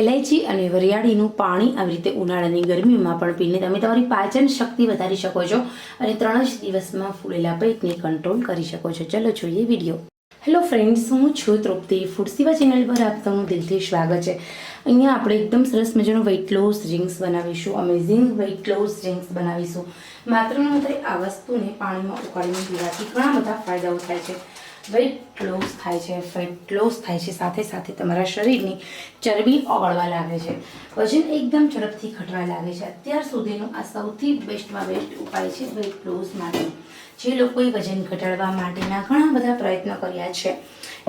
એલાયચી અને વરિયાળીનું પાણી આવી રીતે ઉનાળાની ગરમીમાં પણ પીને તમે તમારી પાચન શક્તિ વધારી શકો છો અને ત્રણ જ દિવસમાં ફૂલેલા પેટને કંટ્રોલ કરી શકો છો. ચલો જોઈએ વીડિયો. હેલો ફ્રેન્ડ્સ હું છું તૃપ્તિ. ફૂડ સેવા ચેનલ પર આપ સૌનું દિલથી સ્વાગત છે. અહીંયા આપણે એકદમ સરસ મજાનું વેઇટ લોસ ડ્રિંક્સ બનાવીશું અમેઝિંગ વેઇટ લોસ ડ્રિંક્સ બનાવીશું. માત્ર ને માત્ર આ વસ્તુને પાણીમાં ઉકાળીને પીવાથી ઘણા બધા ફાયદાઓ થાય છે. વેઇટ લોસ થાય છે ફેટ લોસ થાય છે, સાથે સાથે તમારા શરીરની ચરબી ઓગળવા લાગે છે. વજન એકદમ ઝડપથી ઘટવા લાગે છે. અત્યાર સુધીનું આ સૌથી બેસ્ટમાં બેસ્ટ ઉપાય છે વેઇટ લોસ માટે. જે લોકોએ વજન ઘટાડવા માટેના ઘણા બધા પ્રયત્નો કર્યા છે,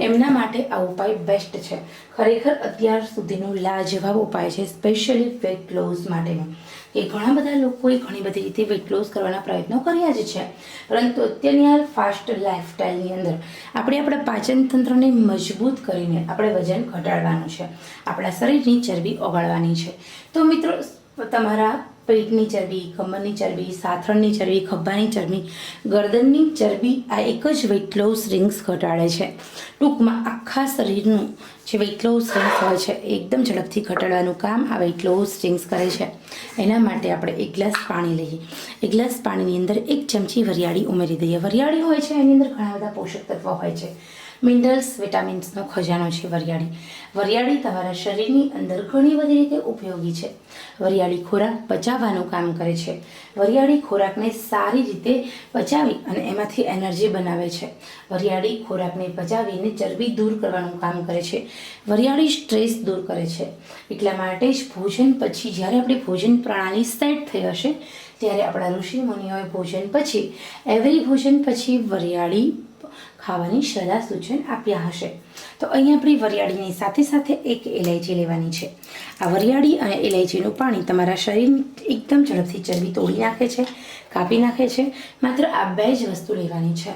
એમના માટે આ ઉપાય બેસ્ટ છે. ખરેખર અત્યાર સુધીનો લાજવાબ ઉપાય છે સ્પેશિયલી વેટ લોસ માટેનો. કે ઘણા બધા લોકોએ ઘણી બધી રીતે વેટ લોસ કરવાના પ્રયત્નો કર્યા જ છે. પરંતુ અત્યારની આ ફાસ્ટ લાઇફસ્ટાઈલની અંદર આપણે આપણા પાચન તંત્રને મજબૂત કરીને આપણે વજન ઘટાડવાનું છે. આપણા શરીરની ચરબી ઓગાળવાની છે. તો મિત્રો, તમારા પેટની ચરબી, કમરની ચરબી સાથળની ચરબી, ખભાની ચરબી, ગરદનની ચરબી આ એક જ વેટ લોસ રિંગ્સ ઘટાડે છે. ટૂંકમાં આખા શરીરનું જે વેઇટ લોસ રિંગ્સ હોય છે, એકદમ ઝડપથી ઘટાડવાનું કામ આ વેઇટ લોસ રિંગ્સ કરે છે. એના માટે આપણે એક ગ્લાસ પાણી લઈએ. એક ગ્લાસ પાણીની અંદર એક ચમચી વરિયાળી ઉમેરી દઈએ. વરિયાળી હોય છે, એની અંદર ઘણા બધા પોષક તત્વો હોય છે. મિનરલ્સ વિટામિન્સનો ખજાનો છે વરિયાળી. વરિયાળી તમારા શરીરની અંદર ઘણી બધી રીતે ઉપયોગી છે. વરિયાળી ખોરાક પચાવવાનું કામ કરે છે. વરિયાળી ખોરાકને સારી રીતે પચાવી અને એમાંથી એનર્જી બનાવે છે. વરિયાળી ખોરાકને પચાવીને ચરબી દૂર કરવાનું કામ કરે છે. વરિયાળી સ્ટ્રેસ દૂર કરે છે. એટલા માટે જ ભોજન પછી જ્યારે આપણી ભોજન પ્રણાલી સેટ થઈ હશે, ત્યારે આપણા ઋષિ મુનિઓએ ભોજન પછી, એવરી ભોજન પછી વરિયાળી ખાવાની સલાહ સૂચન આપ્યા હશે. તો અહીં આપણી વરિયાળીની સાથે સાથે એક ઇલાયચી લેવાની છે. આ વરિયાળી અને ઇલાયચીનું પાણી તમારા શરીર એકદમ ઝડપથી ચરબી તોડી નાખે છે, કાપી નાખે છે. માત્ર આ બે જ વસ્તુ લેવાની છે.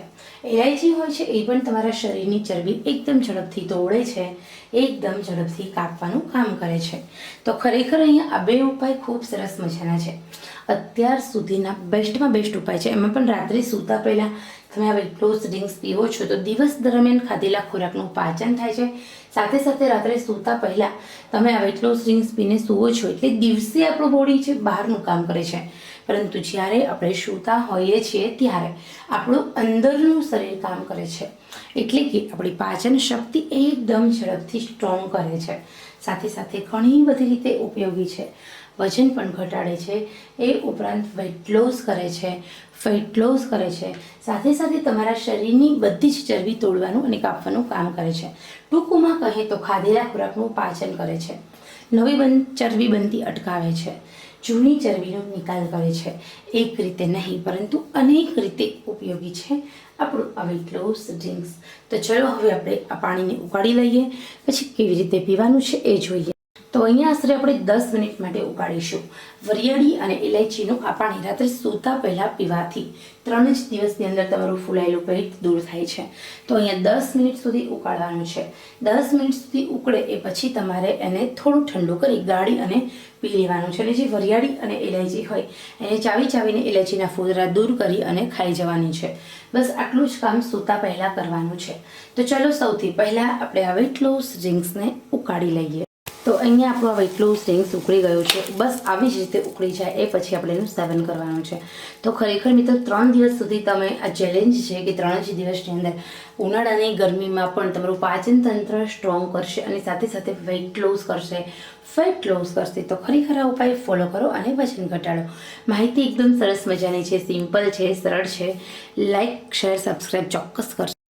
ઇલાયચી હોય છે એ પણ તમારા શરીરની ચરબી એકદમ ઝડપથી તોડે છે, એકદમ ઝડપથી કાપવાનું કામ કરે છે. તો ખરેખર અહીંયા આ બે ઉપાય ખૂબ સરસ મજાના છે. અત્યાર સુધીના બેસ્ટમાં બેસ્ટ ઉપાય છે. એમાં પણ રાત્રે સૂતા પહેલાં તમે આ વેટ લોસ ડ્રિંક્સ પીવો છો તો દિવસ દરમિયાન ખાધેલા ખોરાકનું પાચન થાય છે. સાથે સાથે રાત્રે સૂતા પહેલાં તમે આ વેટ લોસ ડ્રિંક્સ પીને સૂવો છો એટલે દિવસે આપણું બોડી છે, બહારનું કામ કરે છે. પરંતુ જ્યારે આપણે સૂતા હોઈએ છીએ ત્યારે આપણું અંદરનું શરીર કામ કરે છે. એટલે કે આપણી પાચન શક્તિ એકદમ ઝડપથી સ્ટ્રોંગ કરે છે. સાથે સાથે ઘણી બધી રીતે ઉપયોગી છે. વજન પણ ઘટાડે છે. એ ઉપરાંત વેટ લોસ કરે છે. ફેટ લોસ કરે છે. સાથે સાથે તમારા શરીરની બધી જ ચરબી તોડવાનું અને કાપવાનું કામ કરે છે. ટૂંકમાં કહે તો ખાધેલા ખોરાકનું પાચન કરે છે. નવી બન, ચરબી બનતી અટકાવે છે. જૂની ચરબીનો નિકાલ કરે છે. એક રીતે નહીં, પરંતુ અનેક રીતે ઉપયોગી છે આપણું આ વેટ લોસ ડ્રિંક્સ તો ચલો હવે આપણે આ પાણીને ઉકાળી લઈએ. પછી કેવી રીતે પીવાનું છે એ જોઈએ. તો અહીંયા આશરે આપણે દસ મિનિટ માટે ઉકાળીશું વરિયાળી અને ઇલાયચીનું આ પાણી રાત્રે સૂતા પહેલાં પીવાથી ત્રણ જ દિવસની અંદર તમારું ફૂલાયેલું પેટ દૂર થાય છે. તો અહીંયા દસ મિનિટ સુધી ઉકાળવાનું છે. દસ મિનિટ સુધી ઉકળે એ પછી તમારે એને થોડું ઠંડુ કરી ગાળી અને પી લેવાનું છે. અને જે વરિયાળી અને ઇલાયચી હોય, એને ચાવી ચાવીને ઇલાયચીના ફૂદરા દૂર કરી અને ખાઈ જવાની છે. બસ આટલું જ કામ સૂતા પહેલાં કરવાનું છે. તો ચલો સૌથી પહેલાં આપણે વેટ લોસ ડ્રિંક્સને ઉકાળી લઈએ. તો અહીંયા આપણો આ વેટ લોસ ઉકળી ગયું છે. બસ આવી જ રીતે ઉકળી જાય, એ પછી આપણે એનું સેવન કરવાનું છે. તો ખરેખર મિત્રો, ત્રણ દિવસ સુધી તમે આ ચેલેન્જ છે કે ત્રણ જ દિવસની અંદર ઉનાળાની ગરમીમાં પણ તમારું પાચન તંત્ર સ્ટ્રોંગ કરશે અને સાથે સાથે વેઇટ લોસ કરશે ફેટ લોસ કરશે. તો ખરેખર આ ઉપાય ફોલો કરો અને વજન ઘટાડો. માહિતી એકદમ સરસ મજાની છે સિમ્પલ છે, સરળ છે. લાઇક શેર સબસ્ક્રાઈબ ચોક્કસ કરશો